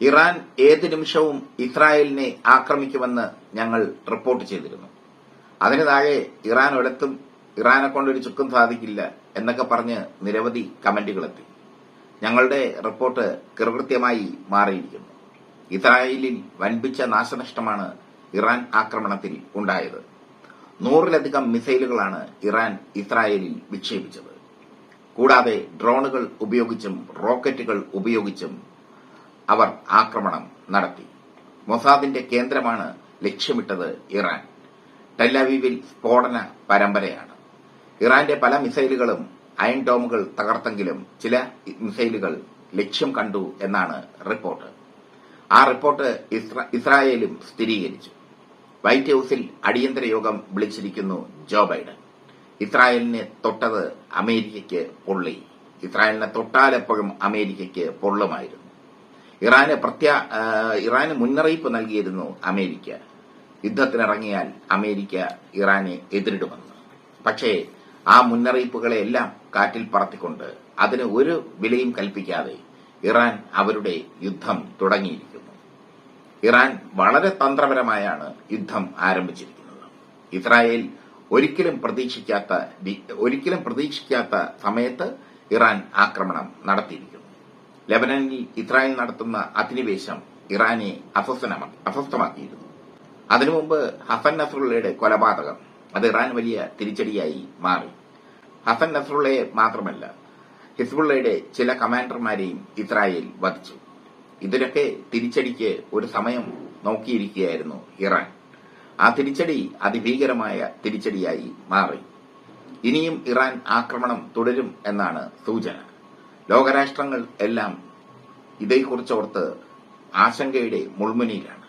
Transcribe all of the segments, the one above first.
Iran ഏത് നിമിഷവും ഇസ്രായേലിനെ ആക്രമിക്കുമെന്ന് ഞങ്ങൾ റിപ്പോർട്ട് ചെയ്തിരുന്നു. അതിന് താഴെ ഇറാൻ ഒരിടത്തും ഇറാനെ കൊണ്ടൊരു ചുക്കും സാധിക്കില്ല എന്നൊക്കെ പറഞ്ഞ് നിരവധി കമന്റുകളെത്തി ഞങ്ങളുടെ റിപ്പോർട്ട് കൃകൃത്യമായി മാറിയിരിക്കുന്നു. ഇസ്രായേലിൽ വൻപിച്ച നാശനഷ്ടമാണ് ഇറാൻ ആക്രമണത്തിൽ ഉണ്ടായത്. നൂറിലധികം മിസൈലുകളാണ് ഇറാൻ ഇസ്രായേലിൽ വിക്ഷേപിച്ചത്. കൂടാതെ ഡ്രോണുകൾ ഉപയോഗിച്ചും റോക്കറ്റുകൾ ഉപയോഗിച്ചും അവർ ആക്രമണം നടത്തി. മൊസാദിന്റെ കേന്ദ്രമാണ് ലക്ഷ്യമിട്ടത് ഇറാൻ. ടെല്ലവീവിൽ സ്ഫോടന പരമ്പരയാണ്. ഇറാന്റെ പല മിസൈലുകളും അയൺ ഡോമുകൾ തകർത്തെങ്കിലും ചില മിസൈലുകൾ ലക്ഷ്യം കണ്ടു എന്നാണ് റിപ്പോർട്ട്. ആ റിപ്പോർട്ട് ഇസ്രായേലും സ്ഥിരീകരിച്ചു. വൈറ്റ് ഹൌസിൽ അടിയന്തര യോഗം വിളിച്ചിരിക്കുന്നു ജോ ബൈഡൻ. ഇസ്രായേലിനെ തൊട്ടത് അമേരിക്കയ്ക്ക് പൊള്ളി. ഇസ്രായേലിനെ തൊട്ടാലെപ്പോഴും അമേരിക്കയ്ക്ക് പൊള്ളുമായിരുന്നു. ഇറാന് പ്രത്യാ ഇറാന് മുന്നറിയിപ്പ് നൽകിയിരുന്നു അമേരിക്ക. യുദ്ധത്തിനിറങ്ങിയാൽ അമേരിക്ക ഇറാനെ എതിരിടുമെന്ന്. പക്ഷേ ആ മുന്നറിയിപ്പുകളെല്ലാം കാറ്റിൽ പറത്തിക്കൊണ്ട് അതിന് ഒരു വിലയും കൽപ്പിക്കാതെ ഇറാൻ അവരുടെ യുദ്ധം തുടങ്ങിയിരിക്കുന്നു. ഇറാൻ വളരെ തന്ത്രപരമായാണ് യുദ്ധം ആരംഭിച്ചിരിക്കുന്നത്. ഇസ്രായേൽ ഒരിക്കലും പ്രതീക്ഷിക്കാത്ത ഒരിക്കലും പ്രതീക്ഷിക്കാത്ത സമയത്ത് ഇറാൻ ആക്രമണം നടത്തിയിരിക്കുന്നു. ലെബനനിൽ ഇസ്രായേൽ നടത്തുന്ന അധിനിവേശം ഇറാനെ അസ്വസ്ഥമാക്കിയിരുന്നു. അതിനു മുമ്പ് ഹസൻ നസറുള്ളയുടെ കൊലപാതകം അത് ഇറാൻ വലിയ തിരിച്ചടിയായി മാറി. ഹസൻ നസറുള്ളയെ മാത്രമല്ല ഹിസ്ബുള്ളയുടെ ചില കമാൻഡർമാരെയും ഇസ്രായേൽ വധിച്ചു. ഇതിനൊക്കെ തിരിച്ചടിക്ക് ഒരു സമയം നോക്കിയിരിക്കുകയായിരുന്നു ഇറാൻ. ആ തിരിച്ചടി അതിഭീകരമായ തിരിച്ചടിയായി മാറി. ഇനിയും ഇറാൻ ആക്രമണം തുടരും എന്നാണ് സൂചന. ലോകരാഷ്ട്രങ്ങൾ എല്ലാം ഇതേക്കുറിച്ച് ഇതേക്കുറിച്ചോർത്ത് ആശങ്കയുടെ മുൾമുനയിലാണ്.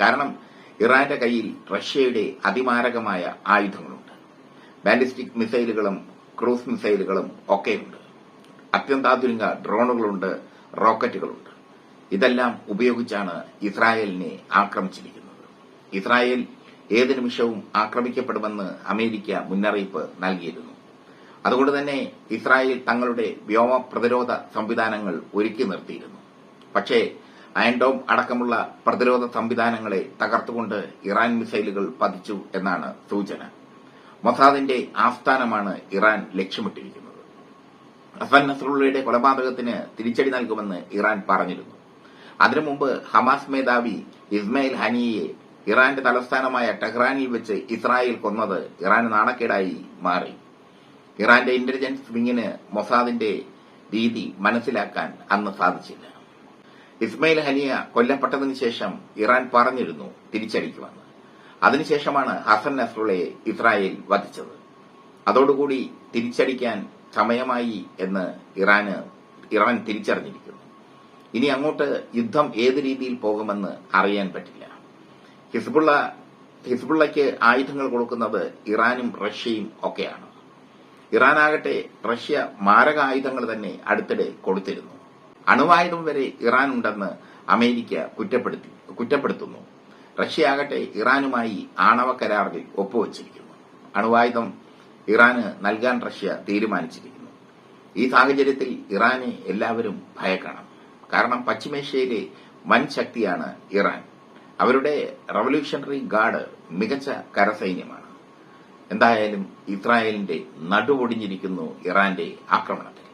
കാരണം ഇറാന്റെ കയ്യിൽ റഷ്യയുടെ അതിമാരകമായ ആയുധങ്ങളുണ്ട്. ബാലിസ്റ്റിക് മിസൈലുകളും ക്രൂസ് മിസൈലുകളും ഒക്കെയുണ്ട്. അത്യന്താധുനിക ഡ്രോണുകളുണ്ട് റോക്കറ്റുകളുണ്ട്. ഇതെല്ലാം ഉപയോഗിച്ചാണ് ഇസ്രായേലിനെ ആക്രമിച്ചിരിക്കുന്നത്. ഇസ്രായേൽ ഏത് നിമിഷവും ആക്രമിക്കപ്പെടുമെന്ന് അമേരിക്ക മുന്നറിയിപ്പ് നൽകിയിരുന്നു. അതുകൊണ്ട് തന്നെ ഇസ്രായേൽ തങ്ങളുടെ വ്യോമ പ്രതിരോധ സംവിധാനങ്ങൾ ഒരുക്കി നിർത്തിയിരുന്നു. പക്ഷേ അയൻഡോം അടക്കമുള്ള പ്രതിരോധ സംവിധാനങ്ങളെ തകർത്തുകൊണ്ട് ഇറാൻ മിസൈലുകൾ പതിച്ചു എന്നാണ് സൂചന. മൊസാദിന്റെ ആസ്ഥാനമാണ് ഇറാൻ ലക്ഷ്യമിട്ടിരിക്കുന്നത്. ഹസൻ നസ്രുള്ളയുടെ കൊലപാതകത്തിന് തിരിച്ചടി നൽകുമെന്ന് ഇറാൻ പറഞ്ഞിരുന്നു. അതിനു മുമ്പ് ഹമാസ് മേധാവി ഇസ്മയിൽ ഹനിയെ ഇറാന്റെ തലസ്ഥാനമായ ടെഹ്റാനിൽ വെച്ച് ഇസ്രായേൽ കൊന്നത് ഇറാന് നാണക്കേടായി മാറി. ഇറാന്റെ ഇന്റലിജൻസ് വിങ്ങിന് മൊസാദിന്റെ രീതി മനസ്സിലാക്കാൻ അന്ന് സാധിച്ചില്ല. ഇസ്മയിൽ ഹനിയ കൊല്ലപ്പെട്ടതിനു ശേഷം ഇറാൻ പറഞ്ഞിരുന്നു തിരിച്ചടിക്കുമെന്ന്. അതിനുശേഷമാണ് ഹസൻ നസ്രുള്ളയെ ഇസ്രായേൽ വധിച്ചത്. അതോടുകൂടി തിരിച്ചടിക്കാൻ സമയമായി എന്ന് ഇറാന് ഇറാൻ തിരിച്ചറിഞ്ഞിരിക്കുന്നു. ഇനി അങ്ങോട്ട് യുദ്ധം ഏത് രീതിയിൽ പോകുമെന്ന് അറിയാൻ പറ്റില്ല. ഹിസ്ബുള്ള ഹിസ്ബുള്ളയ്ക്ക് ആയുധങ്ങൾ കൊടുക്കുന്നത് ഇറാനും റഷ്യയും ഒക്കെയാണ്. ഇറാനാകട്ടെ റഷ്യ മാരകായുധങ്ങൾ തന്നെ അടുത്തിടെ കൊടുത്തിരുന്നു അണുവായുധം വരെ ഇറാൻ ഉണ്ടെന്ന് അമേരിക്ക കുറ്റപ്പെടുത്തി കുറ്റപ്പെടുത്തുന്നു. റഷ്യ ആകട്ടെ ഇറാനുമായി ആണവ കരാറിൽ ഒപ്പുവച്ചിരിക്കുന്നു. അണുവായുധം ഇറാന് നൽകാൻ റഷ്യ തീരുമാനിച്ചിരിക്കുന്നു. ഈ സാഹചര്യത്തിൽ ഇറാനെ എല്ലാവരും ഭയക്കണം. കാരണം പശ്ചിമേഷ്യയിലെ വൻ ശക്തിയാണ് ഇറാൻ. അവരുടെ റവല്യൂഷണറി ഗാർഡ് മികച്ച കരസൈന്യമാണ്. എന്തായാലും ഇസ്രായേലിന്റെ നടുവൊടിഞ്ഞിരിക്കുന്നു ഇറാന്റെ ആക്രമണത്തിൽ